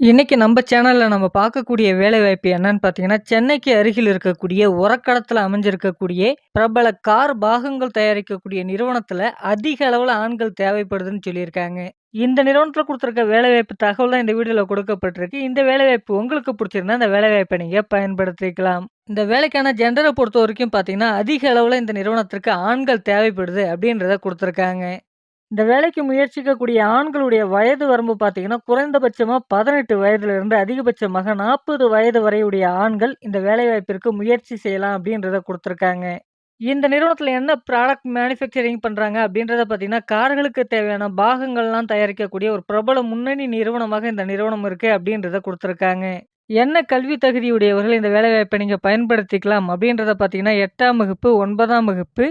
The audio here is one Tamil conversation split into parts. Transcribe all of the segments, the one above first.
இன்றைக்கி நம்ம சேனலில் நம்ம பார்க்கக்கூடிய வேலைவாய்ப்பு என்னன்னு பார்த்தீங்கன்னா, சென்னைக்கு அருகில் இருக்கக்கூடிய உரக்கடத்தில் அமைஞ்சிருக்கக்கூடிய பிரபல கார் பாகங்கள் தயாரிக்கக்கூடிய நிறுவனத்தில் அதிக அளவில் ஆண்கள் தேவைப்படுதுன்னு சொல்லியிருக்காங்க. இந்த நிறுவனத்தில் கொடுத்துருக்க வேலைவாய்ப்பு தகவல் தான் இந்த வீடியோவில் கொடுக்கப்பட்டிருக்கு. இந்த வேலைவாய்ப்பு உங்களுக்கு பிடிச்சிருந்தா, இந்த வேலைவாய்ப்பை நீங்கள் பயன்படுத்திக்கலாம். இந்த வேலைக்கான ஜென்ரலை பொறுத்த வரைக்கும் பார்த்தீங்கன்னா, அதிக அளவில் இந்த நிறுவனத்திற்கு ஆண்கள் தேவைப்படுது அப்படின்றத கொடுத்துருக்காங்க இந்த வேலைக்கு முயற்சிக்கக்கூடிய ஆண்களுடைய வயது வரம்பு பார்த்தீங்கன்னா, குறைந்தபட்சமா 18 வயதிலிருந்து அதிகபட்சமாக 40 வயது வரையுடைய ஆண்கள் இந்த வேலைவாய்ப்பிற்கு முயற்சி செய்யலாம் அப்படின்றத கொடுத்துருக்காங்க. இந்த நிறுவனத்தில் என்ன ப்ராடக்ட் மேனுஃபேக்சரிங் பண்ணுறாங்க அப்படின்றத பார்த்தீங்கன்னா, கார்களுக்கு தேவையான பாகங்கள்லாம் தயாரிக்கக்கூடிய ஒரு பிரபல முன்னணி நிறுவனமாக இந்த நிறுவனம் இருக்குது அப்படின்றத கொடுத்துருக்காங்க. என்ன கல்வி தகுதியுடையவர்கள் இந்த வேலைவாய்ப்பை நீங்கள் பயன்படுத்திக்கலாம் அப்படின்றத பார்த்தீங்கன்னா, எட்டாம் வகுப்பு, ஒன்பதாம் வகுப்பு,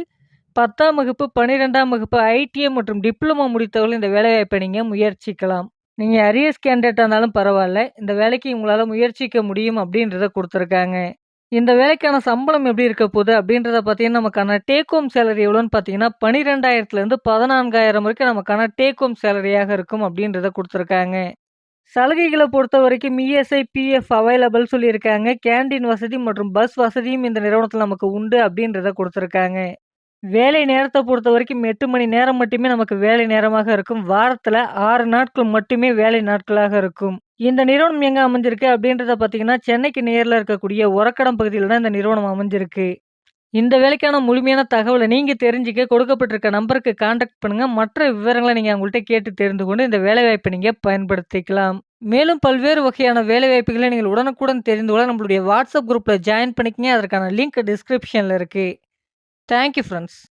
10ஆம் வகுப்பு, 12ஆம் வகுப்பு, ஐடிஐ மற்றும் டிப்ளமோ முடித்தவர்கள் இந்த வேலைவாய்ப்பை நீங்கள் முயற்சிக்கலாம். நீங்கள் அரியர்ஸ் கேண்டிடேட்டாக இருந்தாலும் பரவாயில்ல இந்த வேலைக்கு உங்களால் முயற்சிக்க முடியும் அப்படின்றத கொடுத்துருக்காங்க இந்த வேலைக்கான சம்பளம் எப்படி இருக்க போகுது அப்படின்றத பார்த்தீங்கன்னா, நமக்கான டேக் ஹோம் சேலரி எவ்வளோன்னு பார்த்தீங்கன்னா, 12,000லேருந்து 14,000 வரைக்கும் நமக்கான டேக் ஹோம் சேலரியாக இருக்கும் அப்படின்றத கொடுத்துருக்காங்க சலுகைகளை பொறுத்த வரைக்கும் இஎஸ்ஐ, பிஎஃப் அவைலபிள் சொல்லியிருக்காங்க. கேண்டீன் வசதி மற்றும் பஸ் வசதியும் இந்த நிறுவனத்தில் நமக்கு உண்டு அப்படின்றத கொடுத்துருக்காங்க வேலை நேரத்தை பொறுத்த வரைக்கும் எட்டு மணி நேரம் மட்டுமே நமக்கு வேலை நேரமாக இருக்கும். வாரத்தில் ஆறு நாட்கள் மட்டுமே வேலை நாட்களாக இருக்கும். இந்த நிறுவனம் எங்கே அமைஞ்சிருக்கு அப்படின்றத பார்த்தீங்கன்னா, சென்னைக்கு நேரில் இருக்கக்கூடிய உரக்கடம் பகுதியில் தான் இந்த நிறுவனம் அமைஞ்சிருக்கு. இந்த வேலைக்கான முழுமையான தகவலை நீங்கள் தெரிஞ்சுக்க கொடுக்கப்பட்டிருக்க நம்பருக்கு காண்டாக்ட் பண்ணுங்க. மற்ற விவரங்களை நீங்கள் அவங்கள்ட்ட கேட்டு தெரிந்து கொண்டு இந்த வேலைவாய்ப்பை நீங்க பயன்படுத்திக்கலாம். மேலும் பல்வேறு வகையான வேலைவாய்ப்புகளை நீங்கள் உடனுக்குடன் தெரிந்து கொள்ள நம்மளுடைய வாட்ஸ்அப் குரூப்பில் ஜாயின் பண்ணிக்கங்க. அதற்கான லிங்க் டிஸ்கிரிப்ஷனில் இருக்கு. Thank you, friends.